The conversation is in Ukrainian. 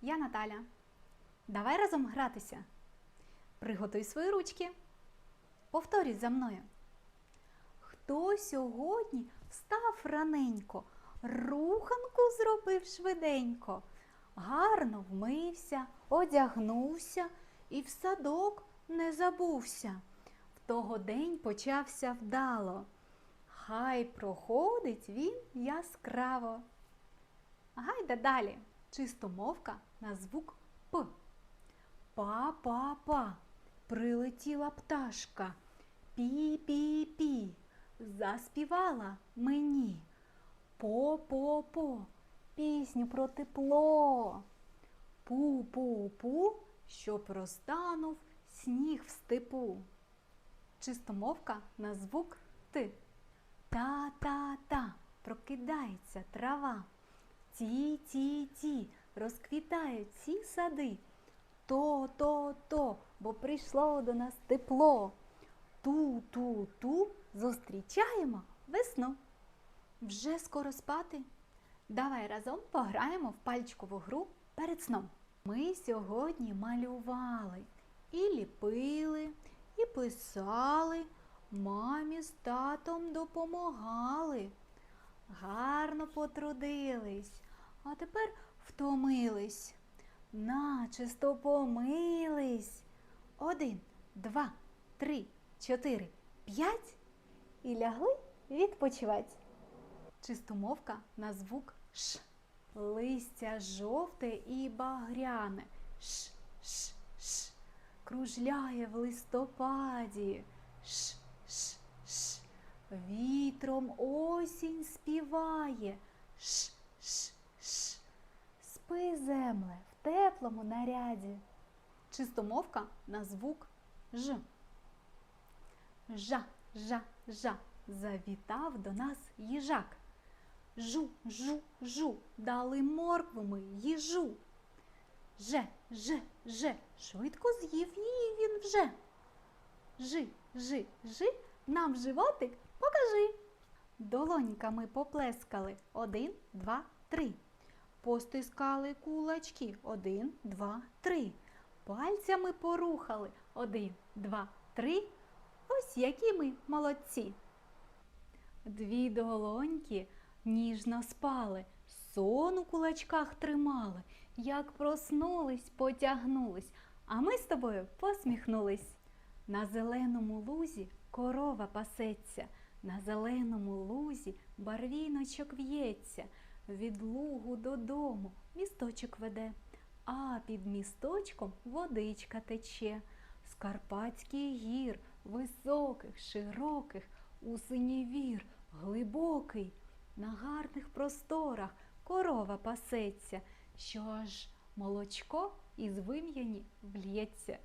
я Наталя. Давай разом гратися. Приготуй свої ручки. Повторюй за мною. Хто сьогодні встав раненько, руханку зробив швиденько, гарно вмився, одягнувся і в садок не забувся. В того день почався вдало. Хай проходить він яскраво. Гайда далі. Чистомовка на звук П. Па-па-па. Прилетіла пташка. Пі-пі-пі. Заспівала мені. По-по-по. Пісню про тепло. Пу-пу-пу, щоб розтанув сніг в степу. Чистомовка на звук Т. Та-та-та, прокидається трава. Ті-ті-ті, розквітають ці сади. То-то-то, бо прийшло до нас тепло. Ту-ту-ту, зустрічаємо весну. Вже скоро спати. Давай разом пограємо в пальчикову гру перед сном. Ми сьогодні малювали і ліпили, і писали, мамі з татом допомагали. Гарно потрудились, а тепер втомились, начисто помились. Один, два, три, чотири, п'ять і лягли відпочивать. Чистомовка на звук Ш. Листя жовте і багряне. Ш, ш, ш. Кружляє в листопаді. Ш, ш, ш. Вітром осінь співає. Ш, ш, ш. Земле, в теплому наряді. Чистомовка на звук Ж. Жа, жа, жа. Завітав до нас їжак. Жу, жу, жу, дали моркву ми їжу. Же, же, же, швидко з'їв її він вже. Жи, жи, жи, нам животик покажи. Долоньками поплескали один, два, три. Постискали кулачки один, два, три. Пальцями порухали один, два, три. Ось які ми молодці. Дві долоньки ніжно спали, сон у кулачках тримали. Як проснулись, потягнулись, а ми з тобою посміхнулись. На зеленому лузі корова пасеться, на зеленому лузі барвіночок в'ється, від лугу додому місточок веде, а під місточком водичка тече. З Карпатських гір, високих, широких, у синівір, глибокий, на гарних просторах корова пасеться, що аж молочко із вим'яні влється.